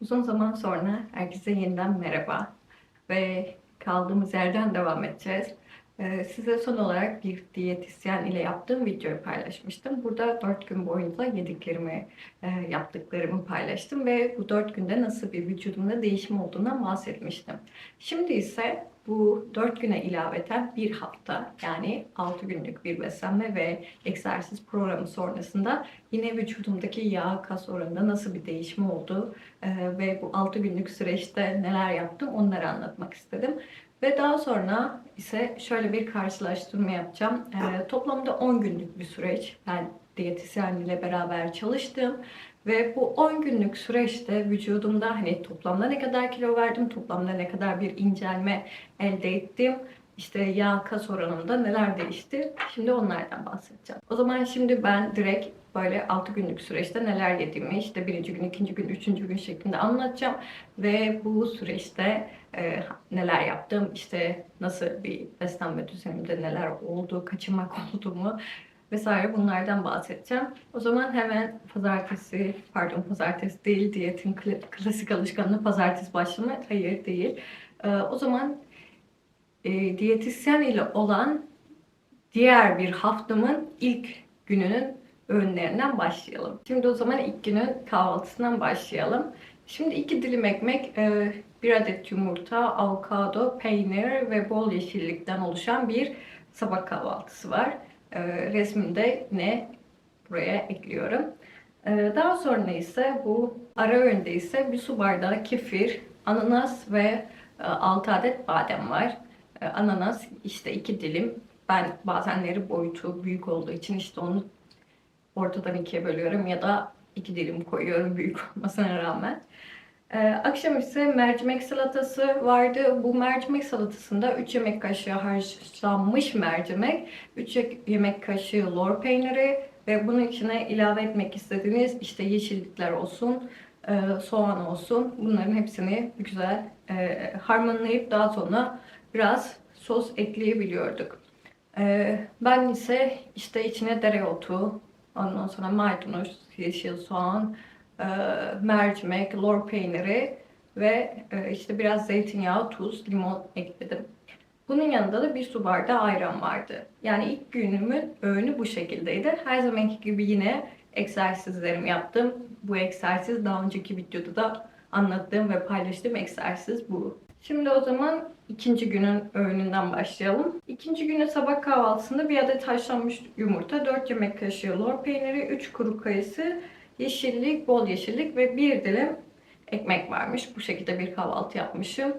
Uzun zaman sonra herkese yeniden merhaba ve kaldığımız yerden devam edeceğiz. Ee, size son olarak bir diyetisyen ile yaptığım videoyu paylaşmıştım. Burada 4 gün boyunca yediklerimi, e, yaptıklarımı paylaştım ve bu 4 günde nasıl bir vücudumda değişim olduğundan bahsetmiştim. Şimdi ise bu 4 güne ilaveten bir hafta yani 6 günlük bir beslenme ve egzersiz programı sonrasında yine vücudumdaki yağ kas oranında nasıl bir değişim oldu e, ve bu 6 günlük süreçte neler yaptım onları anlatmak istedim. Ve daha sonra ise şöyle bir karşılaştırma yapacağım. E, toplamda 10 günlük bir süreç. Ben diyetisyen ile beraber çalıştım. Ve bu 10 günlük süreçte vücudumda hani toplamda ne kadar kilo verdim, toplamda ne kadar bir incelme elde ettim, işte yağ kas oranımda neler değişti. Şimdi onlardan bahsedeceğim. O zaman şimdi ben direkt böyle 6 günlük süreçte neler yediğimi işte birinci gün, ikinci gün, üçüncü gün şeklinde anlatacağım. Ve bu süreçte e, neler yaptım, işte nasıl bir beslenme düzenimde neler oldu, kaçınmak oldu mu vesaire bunlardan bahsedeceğim. O zaman hemen pazartesi, pardon pazartesi değil diyetin kla- klasik alışkanlığı pazartesi başlama. Hayır değil. Ee, o zaman e, diyetisyen ile olan diğer bir haftamın ilk gününün öğünlerinden başlayalım. Şimdi o zaman ilk günün kahvaltısından başlayalım. Şimdi iki dilim ekmek, e, bir adet yumurta, avokado, peynir ve bol yeşillikten oluşan bir sabah kahvaltısı var. E, resminde yine buraya ekliyorum. E, daha sonra ise bu ara öğünde ise bir su bardağı kefir, ananas ve e, 6 adet badem var. E, ananas işte iki dilim. Ben bazenleri boyutu büyük olduğu için işte onu ortadan ikiye bölüyorum ya da iki dilim koyuyorum büyük olmasına rağmen. Ee, akşam ise mercimek salatası vardı. Bu mercimek salatasında 3 yemek kaşığı haşlanmış mercimek, 3 yemek kaşığı lor peyniri ve bunun içine ilave etmek istediğiniz işte yeşillikler olsun, e, soğan olsun. Bunların hepsini güzel e, harmanlayıp daha sonra biraz sos ekleyebiliyorduk. E, ben ise işte içine dereotu, ondan sonra maydanoz, yeşil soğan, e, mercimek, lor peyniri ve e, işte biraz zeytinyağı, tuz, limon ekledim. Bunun yanında da bir su bardağı ayran vardı. Yani ilk günümün öğünü bu şekildeydi. Her zamanki gibi yine egzersizlerimi yaptım. Bu egzersiz daha önceki videoda da anlattığım ve paylaştığım egzersiz bu. Şimdi o zaman ikinci günün öğününden başlayalım. İkinci günün sabah kahvaltısında bir adet haşlanmış yumurta, 4 yemek kaşığı lor peyniri, 3 kuru kayısı, yeşillik, bol yeşillik ve bir dilim ekmek varmış. Bu şekilde bir kahvaltı yapmışım.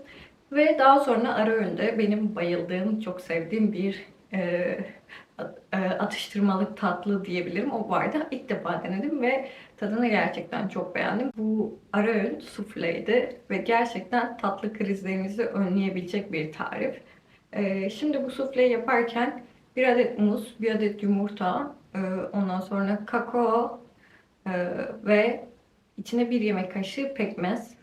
Ve daha sonra ara öğünde benim bayıldığım, çok sevdiğim bir e, e, atıştırmalık tatlı diyebilirim. O vardı. İlk defa denedim ve tadını gerçekten çok beğendim. Bu ara öğün sufleydi ve gerçekten tatlı krizlerinizi önleyebilecek bir tarif. E, şimdi bu sufleyi yaparken bir adet muz, bir adet yumurta, e, ondan sonra kakao, ee, ve içine bir yemek kaşığı pekmez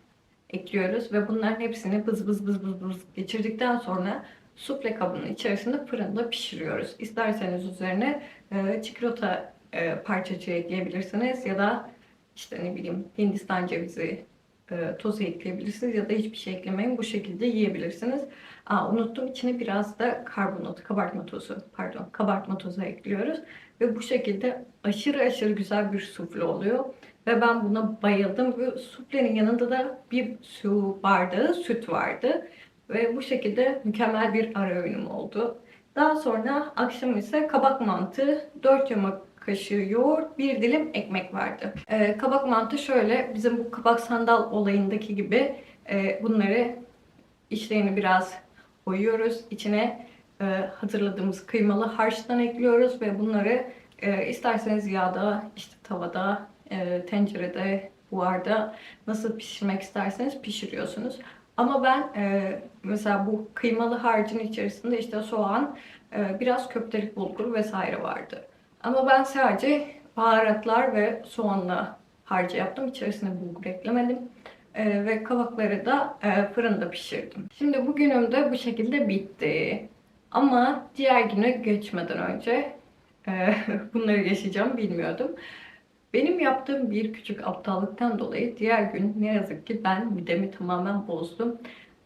ekliyoruz ve bunların hepsini bız bız bız bız bız geçirdikten sonra sufle kabının içerisinde fırında pişiriyoruz. İsterseniz üzerine e, çikolata e, parçacığı ekleyebilirsiniz ya da işte ne bileyim Hindistan cevizi e, tozu ekleyebilirsiniz ya da hiçbir şey eklemeyin. Bu şekilde yiyebilirsiniz. Aa, unuttum içine biraz da karbonat, kabartma tozu, pardon kabartma tozu ekliyoruz. Ve bu şekilde aşırı aşırı güzel bir sufle oluyor. Ve ben buna bayıldım. Ve suflenin yanında da bir su bardağı süt vardı. Ve bu şekilde mükemmel bir ara öğünüm oldu. Daha sonra akşam ise kabak mantı, 4 yemek kaşığı yoğurt, bir dilim ekmek vardı. Ee, kabak mantı şöyle, bizim bu kabak sandal olayındaki gibi e, bunları içlerini biraz koyuyoruz. İçine hazırladığımız kıymalı harçtan ekliyoruz ve bunları e, isterseniz yağda, işte tavada, e, tencerede, buharda nasıl pişirmek isterseniz pişiriyorsunuz. Ama ben e, mesela bu kıymalı harcın içerisinde işte soğan, e, biraz köftelik bulgur vesaire vardı. Ama ben sadece baharatlar ve soğanla harcı yaptım. İçerisine bulgur eklemedim. E, ve kabakları da e, fırında pişirdim. Şimdi bugünüm de bu şekilde bitti. Ama diğer güne geçmeden önce e, bunları yaşayacağım bilmiyordum. Benim yaptığım bir küçük aptallıktan dolayı diğer gün ne yazık ki ben midemi tamamen bozdum.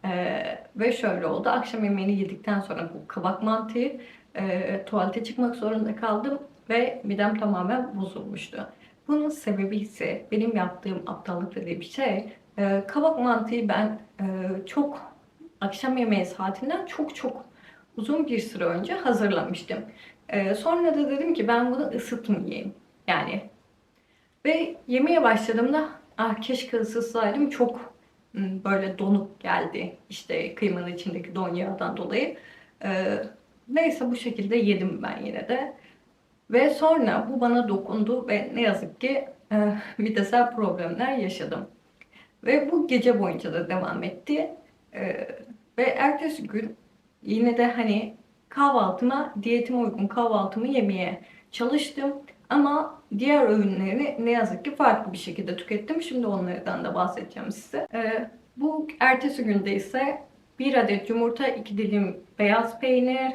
Ee, ve şöyle oldu. Akşam yemeğini yedikten sonra bu kabak mantıyı e, tuvalete çıkmak zorunda kaldım ve midem tamamen bozulmuştu. Bunun sebebi ise benim yaptığım aptallık dediğim şey e, kabak mantıyı ben e, çok akşam yemeği saatinden çok çok uzun bir süre önce hazırlamıştım. E, sonra da dedim ki ben bunu ısıtmayayım. Yani ve yemeye başladığımda ah keşke ısıtsaydım çok böyle donuk geldi. İşte kıymanın içindeki don yağdan dolayı. Ee, neyse bu şekilde yedim ben yine de. Ve sonra bu bana dokundu ve ne yazık ki e, midesel problemler yaşadım. Ve bu gece boyunca da devam etti. Ee, ve ertesi gün yine de hani kahvaltıma, diyetime uygun kahvaltımı yemeye çalıştım. Ama diğer öğünleri ne yazık ki farklı bir şekilde tükettim. Şimdi onlardan da bahsedeceğim size. Ee, bu ertesi günde ise bir adet yumurta, iki dilim beyaz peynir,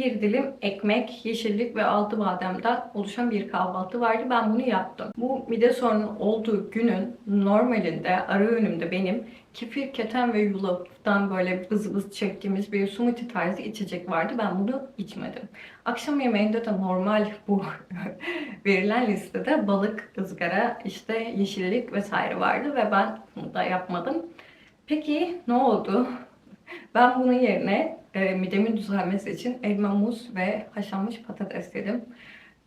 bir dilim ekmek, yeşillik ve altı bademden oluşan bir kahvaltı vardı. Ben bunu yaptım. Bu mide sorunu olduğu günün normalinde ara öğünümde benim kefir, keten ve yulaftan böyle bız bız çektiğimiz bir smoothie tarzı içecek vardı. Ben bunu içmedim. Akşam yemeğinde de normal bu verilen listede balık, ızgara, işte yeşillik vesaire vardı ve ben bunu da yapmadım. Peki ne oldu? Ben bunun yerine e, midemin düzelmesi için elma, muz ve haşlanmış patates yedim.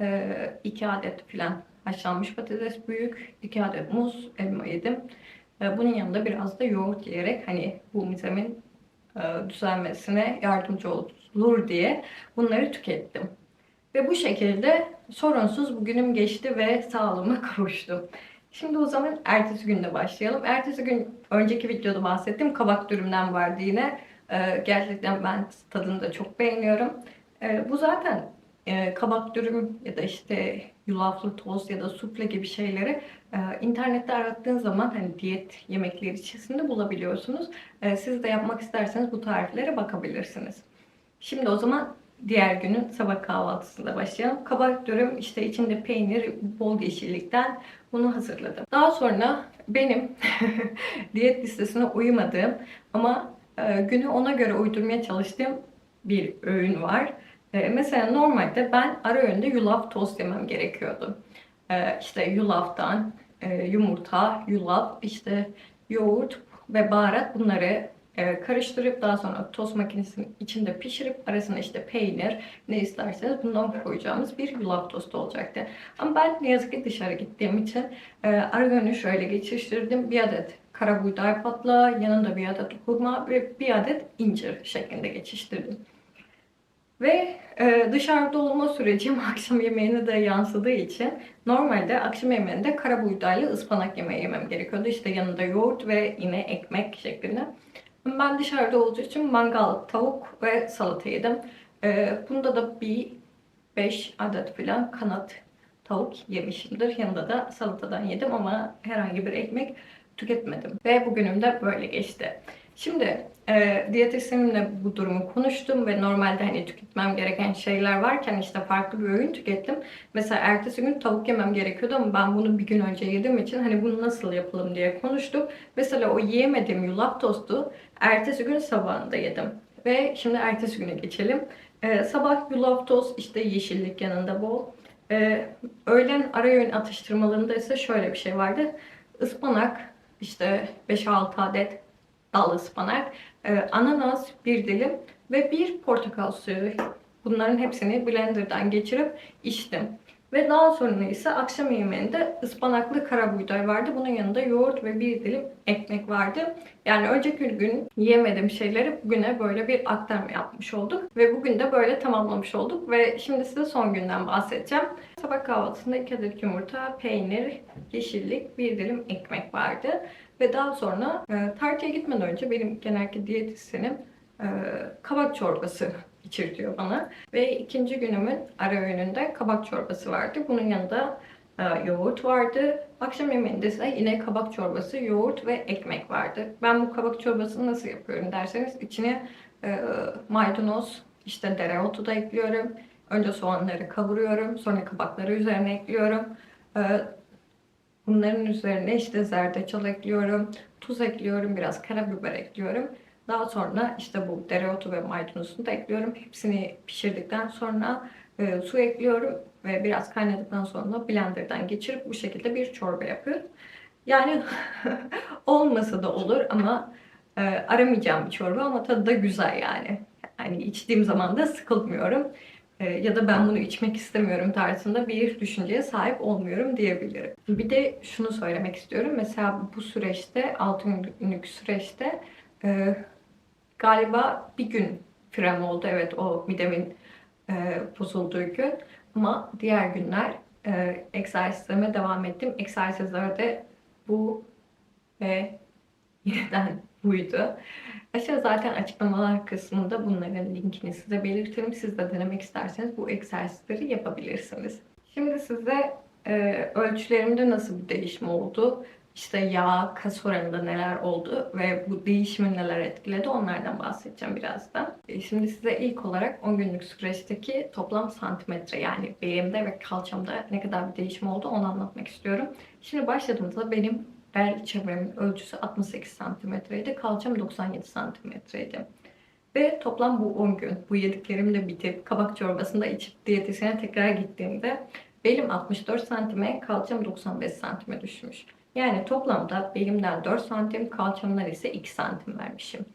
E, iki adet falan haşlanmış patates büyük, iki adet muz, elma yedim. E, bunun yanında biraz da yoğurt yiyerek hani bu midemin e, düzelmesine yardımcı olur diye bunları tükettim. Ve bu şekilde sorunsuz bugünüm geçti ve sağlığıma kavuştum. Şimdi o zaman ertesi günde başlayalım. Ertesi gün önceki videoda bahsettiğim kabak dürümden vardı yine. Ee, gerçekten ben tadını da çok beğeniyorum. Ee, bu zaten e, kabak dürüm ya da işte yulaflı tost ya da sufle gibi şeyleri e, internette arattığın zaman hani diyet yemekleri içerisinde bulabiliyorsunuz. E, siz de yapmak isterseniz bu tariflere bakabilirsiniz. Şimdi o zaman diğer günün sabah kahvaltısında başlayalım. Kabak dürüm işte içinde peynir, bol yeşillikten bunu hazırladım. Daha sonra benim diyet listesine uymadığım ama e, günü ona göre uydurmaya çalıştığım bir öğün var. E, mesela normalde ben ara öğünde yulaf tost yemem gerekiyordu. E, işte yulaftan e, yumurta, yulaf, işte yoğurt ve baharat bunları e, karıştırıp daha sonra tost makinesinin içinde pişirip arasına işte peynir ne isterseniz bundan koyacağımız bir yulaf tostu olacaktı. Ama ben ne yazık ki dışarı gittiğim için e, ara günü şöyle geçiştirdim. Bir adet kara buğday patlağı, yanında bir adet hurma ve bir adet incir şeklinde geçiştirdim. Ve e, dışarıda olma sürecim akşam yemeğine de yansıdığı için normalde akşam yemeğinde kara buğdaylı ıspanak yemeği yemem gerekiyordu. İşte yanında yoğurt ve yine ekmek şeklinde. Ben dışarıda olduğu için mangal, tavuk ve salata yedim. E, bunda da bir 5 adet falan kanat tavuk yemişimdir. Yanında da salatadan yedim ama herhangi bir ekmek tüketmedim. Ve bugünüm de böyle geçti. Şimdi e, diyetisyenimle bu durumu konuştum ve normalde hani tüketmem gereken şeyler varken işte farklı bir öğün tükettim. Mesela ertesi gün tavuk yemem gerekiyordu ama ben bunu bir gün önce yediğim için hani bunu nasıl yapalım diye konuştuk. Mesela o yiyemediğim yulaf tostu ertesi gün sabahında yedim. Ve şimdi ertesi güne geçelim. E, sabah yulaf tost işte yeşillik yanında bol. E, öğlen ara öğün atıştırmalarında ise şöyle bir şey vardı. Ispanak işte 5-6 adet dal ıspanak, e, ananas bir dilim ve bir portakal suyu. Bunların hepsini blenderdan geçirip içtim. Ve daha sonra ise akşam yemeğinde ıspanaklı karabuğday vardı. Bunun yanında yoğurt ve bir dilim ekmek vardı. Yani önceki gün yemediğim şeyleri bugüne böyle bir aktarma yapmış olduk. Ve bugün de böyle tamamlamış olduk. Ve şimdi size son günden bahsedeceğim. Sabah kahvaltısında 2 adet yumurta, peynir, yeşillik, bir dilim ekmek vardı. Ve daha sonra e, tartıya gitmeden önce benim genellikle diyetisyenim e, kabak çorbası içirtiyor bana. Ve ikinci günümün ara öğününde kabak çorbası vardı. Bunun yanında e, yoğurt vardı. Akşam yemeğinde ise yine kabak çorbası, yoğurt ve ekmek vardı. Ben bu kabak çorbasını nasıl yapıyorum derseniz içine e, maydanoz, işte dereotu da ekliyorum. Önce soğanları kavuruyorum. Sonra kabakları üzerine ekliyorum. E, Bunların üzerine işte zerdeçal ekliyorum, tuz ekliyorum, biraz karabiber ekliyorum. Daha sonra işte bu dereotu ve maydanozunu da ekliyorum. Hepsini pişirdikten sonra e, su ekliyorum ve biraz kaynadıktan sonra blenderdan geçirip bu şekilde bir çorba yapıyorum. Yani olmasa da olur ama e, aramayacağım bir çorba ama tadı da güzel yani. Hani içtiğim zaman da sıkılmıyorum. E, ya da ben bunu içmek istemiyorum tarzında bir düşünceye sahip olmuyorum diyebilirim. Bir de şunu söylemek istiyorum. Mesela bu süreçte, 6 günlük süreçte e, galiba bir gün frem oldu. Evet o midemin e, bozulduğu gün. Ama diğer günler e, egzersizlerime devam ettim. Egzersizlerde bu ve yeniden buydu. Aşağı zaten açıklamalar kısmında bunların linkini size belirtirim. Siz de denemek isterseniz bu egzersizleri yapabilirsiniz. Şimdi size e, ölçülerimde nasıl bir değişim oldu, işte yağ, kas oranında neler oldu ve bu değişimi neler etkiledi onlardan bahsedeceğim birazdan. E, Şimdi size ilk olarak 10 günlük süreçteki toplam santimetre yani belimde ve kalçamda ne kadar bir değişim oldu onu anlatmak istiyorum. Şimdi başladığımızda benim bel çevremin ölçüsü 68 santimetreydi, kalçam 97 santimetreydi. Ve toplam bu 10 gün, bu yediklerim de bitip kabak çorbasını da içip diyetisyene tekrar gittiğimde belim 64 santime, kalçam 95 santime düşmüş. Yani toplamda belimden 4 santim, kalçamdan ise 2 santim vermişim.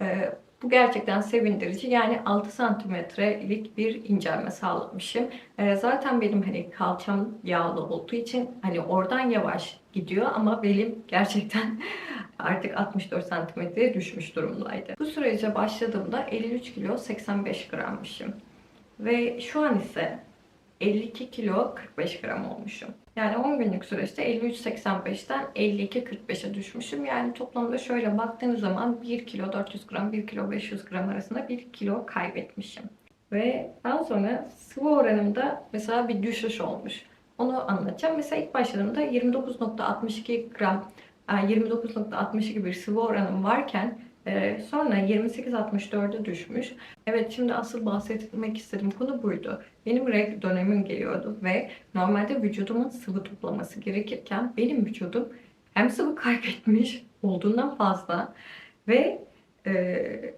Ee, bu gerçekten sevindirici. Yani 6 santimetrelik bir incelme sağlamışım. Ee, zaten benim hani kalçam yağlı olduğu için hani oradan yavaş gidiyor ama belim gerçekten artık 64 santimetreye düşmüş durumdaydı. Bu sürece başladığımda 53 kilo 85 grammışım. Ve şu an ise 52 kilo 45 gram olmuşum. Yani 10 günlük süreçte 53.85'ten 52.45'e düşmüşüm. Yani toplamda şöyle baktığınız zaman 1 kilo 400 gram, 1 kilo 500 gram arasında 1 kilo kaybetmişim. Ve daha sonra sıvı oranımda mesela bir düşüş olmuş. Onu anlatacağım. Mesela ilk başladığımda 29.62 gram, yani 29.62 bir sıvı oranım varken e, sonra 28.64'e düşmüş. Evet şimdi asıl bahsetmek istediğim konu buydu. Benim reg dönemim geliyordu ve normalde vücudumun sıvı toplaması gerekirken benim vücudum hem sıvı kaybetmiş olduğundan fazla ve e,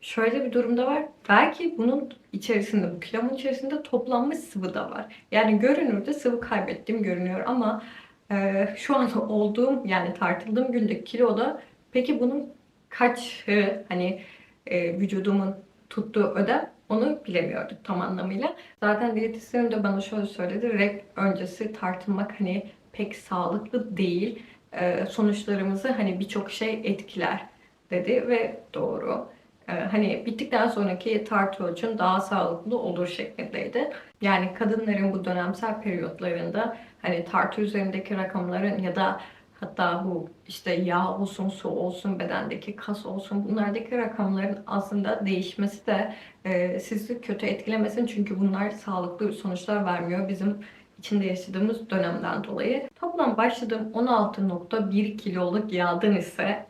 şöyle bir durumda var. Belki bunun içerisinde, bu kilomun içerisinde toplanmış sıvı da var. Yani görünürde sıvı kaybettiğim görünüyor ama e, şu an olduğum yani tartıldığım gündeki kiloda peki bunun kaç hani e, vücudumun tuttuğu ödem onu bilemiyorduk tam anlamıyla. Zaten diyetisyenim de bana şöyle söyledi. Rek öncesi tartılmak hani pek sağlıklı değil. E, sonuçlarımızı hani birçok şey etkiler dedi ve doğru. E, hani bittikten sonraki tartı ölçün daha sağlıklı olur şeklindeydi. Yani kadınların bu dönemsel periyotlarında hani tartı üzerindeki rakamların ya da Hatta bu işte yağ olsun, su olsun, bedendeki kas olsun bunlardaki rakamların aslında değişmesi de e, sizi kötü etkilemesin. Çünkü bunlar sağlıklı sonuçlar vermiyor bizim içinde yaşadığımız dönemden dolayı. Toplam başladığım 16.1 kiloluk yağdan ise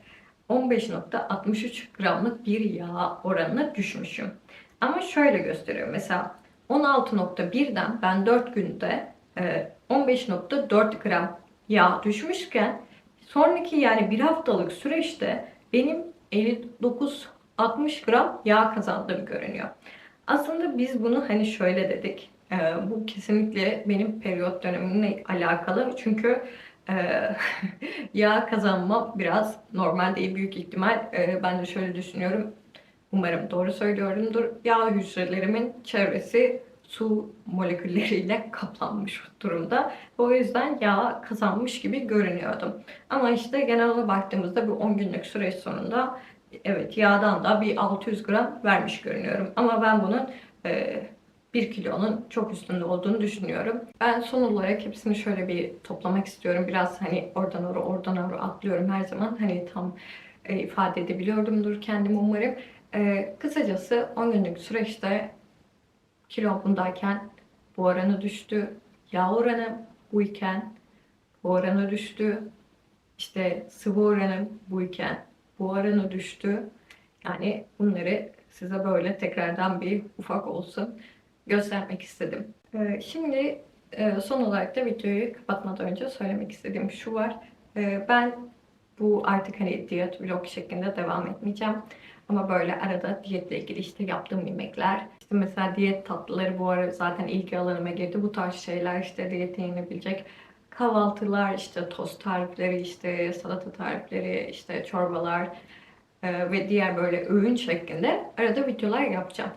15.63 gramlık bir yağ oranına düşmüşüm. Ama şöyle gösteriyor. Mesela 16.1'den ben 4 günde e, 15.4 gram yağ düşmüşken sonraki yani bir haftalık süreçte benim 59-60 gram yağ kazandığım görünüyor. Aslında biz bunu hani şöyle dedik. E, bu kesinlikle benim periyot dönemimle alakalı. Çünkü e, yağ kazanma biraz normal değil büyük ihtimal. E, ben de şöyle düşünüyorum. Umarım doğru söylüyorumdur. Yağ hücrelerimin çevresi su molekülleriyle kaplanmış durumda. O yüzden yağ kazanmış gibi görünüyordum. Ama işte genel olarak baktığımızda bu 10 günlük süreç sonunda evet yağdan da bir 600 gram vermiş görünüyorum. Ama ben bunun e, 1 kilonun çok üstünde olduğunu düşünüyorum. Ben son olarak hepsini şöyle bir toplamak istiyorum. Biraz hani oradan oraya oradan oraya atlıyorum her zaman. Hani tam e, ifade edebiliyorumdur kendimi umarım. E, kısacası 10 günlük süreçte kilo bundayken bu oranı düştü. Yağ oranı buyken bu oranı düştü. İşte sıvı oranı buyken bu oranı düştü. Yani bunları size böyle tekrardan bir ufak olsun göstermek istedim. Ee, şimdi e, son olarak da videoyu kapatmadan önce söylemek istediğim şu var. E, ben bu artık hani diyet vlog şeklinde devam etmeyeceğim. Ama böyle arada diyetle ilgili işte yaptığım yemekler, işte mesela diyet tatlıları bu ara zaten ilgi alanıma girdi. Bu tarz şeyler işte diyete yenebilecek kahvaltılar, işte tost tarifleri, işte salata tarifleri, işte çorbalar e, ve diğer böyle öğün şeklinde arada videolar yapacağım.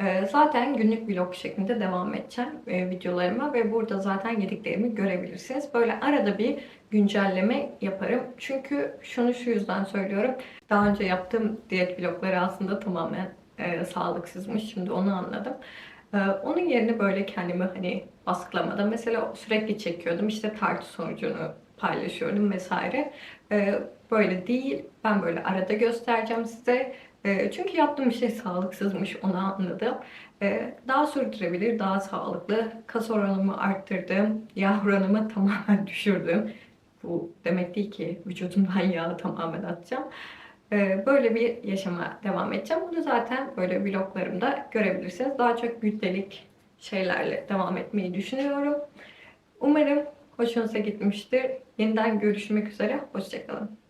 E, Zaten günlük vlog şeklinde devam edeceğim e, videolarıma ve burada zaten yediklerimi görebilirsiniz. Böyle arada bir güncelleme yaparım. Çünkü şunu şu yüzden söylüyorum. Daha önce yaptığım diyet vlogları aslında tamamen e, sağlıksızmış. Şimdi onu anladım. E, onun yerine böyle kendimi hani baskılamadan mesela sürekli çekiyordum. İşte tartı sonucunu paylaşıyordum vesaire. E, böyle değil. Ben böyle arada göstereceğim size. E, çünkü yaptığım şey sağlıksızmış onu anladım. E, daha sürdürebilir, daha sağlıklı. Kas oranımı arttırdım. Yağ oranımı tamamen düşürdüm. Bu demek değil ki vücudumdan yağı tamamen atacağım. Ee, Böyle bir yaşama devam edeceğim. Bunu zaten böyle vloglarımda görebilirsiniz. Daha çok gündelik şeylerle devam etmeyi düşünüyorum. Umarım hoşunuza gitmiştir. Yeniden görüşmek üzere. Hoşçakalın.